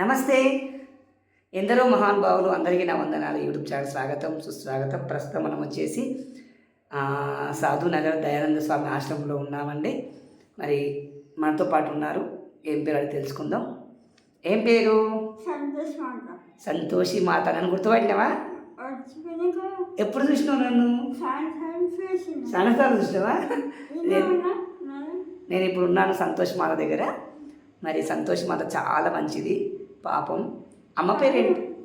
నమస్తే. ఎందరో మహానుభావులు అందరికీ నా వందనాలు. యూట్యూబ్ ఛానల్ స్వాగతం సుస్వాగతం. ప్రస్తుతం మనం వచ్చేసి సాధు నగర్ దయానంద స్వామి ఆశ్రమంలో ఉన్నామండి. మరి మనతో పాటు ఉన్నారు. ఏం పేరు అది తెలుసుకుందాం. ఏం పేరు? సంతోషి మాత. నన్ను గుర్తుపట్టినావా? ఎప్పుడు చూసినావు నన్ను? సాయంత్రం చూసినావా? నేను ఇప్పుడు ఉన్నాను సంతోష్ మాత దగ్గర. మరి సంతోష్ మాత చాలా మంచిది. పాపం. అమ్మ పేరేంటి?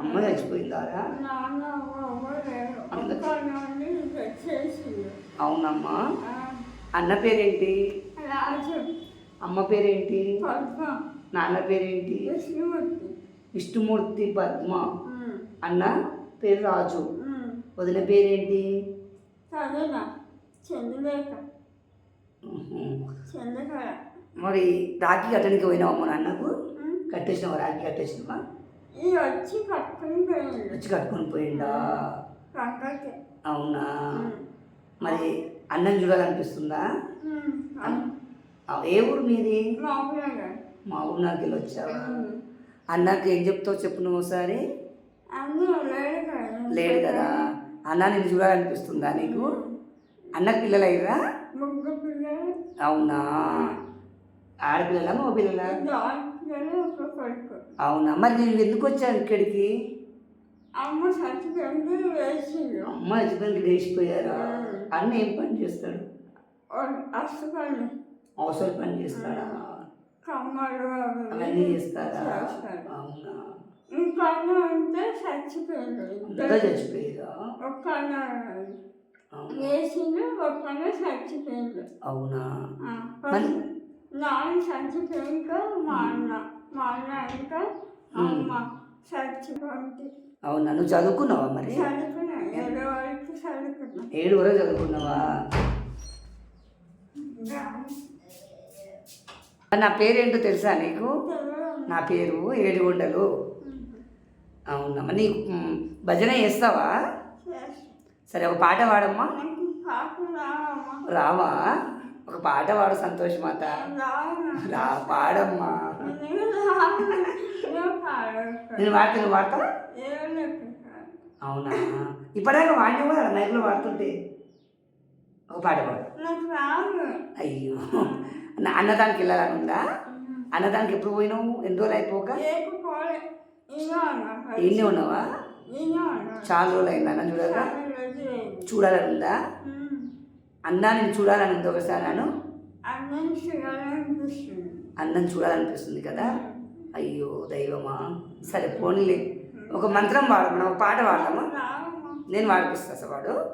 అమ్మ చచ్చిపోయిందారా? అవునమ్మా. అన్న పేరేంటి? రాజు. అమ్మ పేరేంటి? నాన్న పేరేంటి? విష్ణుమూర్తి. పద్మ. అన్న పేరు రాజు. వదిన పేరేంటి? చంద్రలేఖ. చంద్రకళ. మరి రాఖీ కట్టడానికి పోయినావా నాన్నకు? ఉమ్. కట్టేసినావా రాఖీ కట్టేసినావా? వచ్చి కట్టుకుని పోయిండు. వచ్చి కట్టుకొని పోయిందా కంకకి అవునా? మరి అన్నం చూడాలనిపిస్తుందా? ఏ ఊరు మీది? మా ఊరు నాకు వెళ్ళి వచ్చావా? అన్నకు ఏం చెప్తావు చెప్పు నువ్వు ఒకసారి. లేడు కదా. అన్న నేను చూడాలనిపిస్తుందా నీకు? అన్నకు పిల్లలు అయ్యారా? అవునా? ఆడపిల్లలా మగ పిల్లలా జాన్ పిల్లలు ఒక కొడుకు అవునా? మరి నేను ఎందుకు వచ్చాను ఇక్కడికి? అమ్మ చచ్చిపోయింది అమ్మ హస్బెండ్కి లేచిపోయారా అన్న ఏం పని చేస్తాడు? అవసరం పని చేస్తాడా? అవన్నీ చేస్తారా చేస్తాడు. అవునా? ఇంకా ఉంటే చచ్చిపోయింది చచ్చిపోయారా ఒక్క అన్న అవునా. వేసిండు చచ్చిపోయింది నాన్న చచ్చిపోయాక మా అన్న మా అన్న ఇంకా అమ్మ చచ్చిపోయింది. అవునా? నువ్వు చదువుకున్నావా మరి? చదువుకున్నా ఏడో వరకు చదువుకున్నా. ఏడు వరకు చదువుకున్నావా? నా పేరేంటో తెలుసా నీకు? నా పేరు ఏడుగొండలు. అవునమ్మా నీకు భజన చేస్తావా? సరే ఒక పాట పాడమ్మా. రావా? ఒక పాట పాడు సంతోష్ మాత. రా పాడమ్మా. నేను వాడితే నువ్వు వాడతావా అవునా? ఇప్పటిదాకా వాడిని కూడా మైక్లో వాడుతుంటే ఒక పాట పాడు. అయ్యో. అన్నదానికి వెళ్ళాలని ఉందా? అన్నదానికి ఎప్పుడు పోయినావు? ఎన్ని రోజులు అయిపోక? ఎన్ని ఉన్నావా? చాలా రోజులు అయిందా అన్న చూడగా చూడాలని ఉందా అన్నా నేను చూడాలని ఉంది ఒకసారి నన్ను అన్నం చూడాలనిపిస్తుంది. కదా? అయ్యో దైవమా. సరే పోనీలే. ఒక మంత్రం పాడమన్నా ఒక పాట రావమ్మా. నేను వాడిపిస్తా వాడు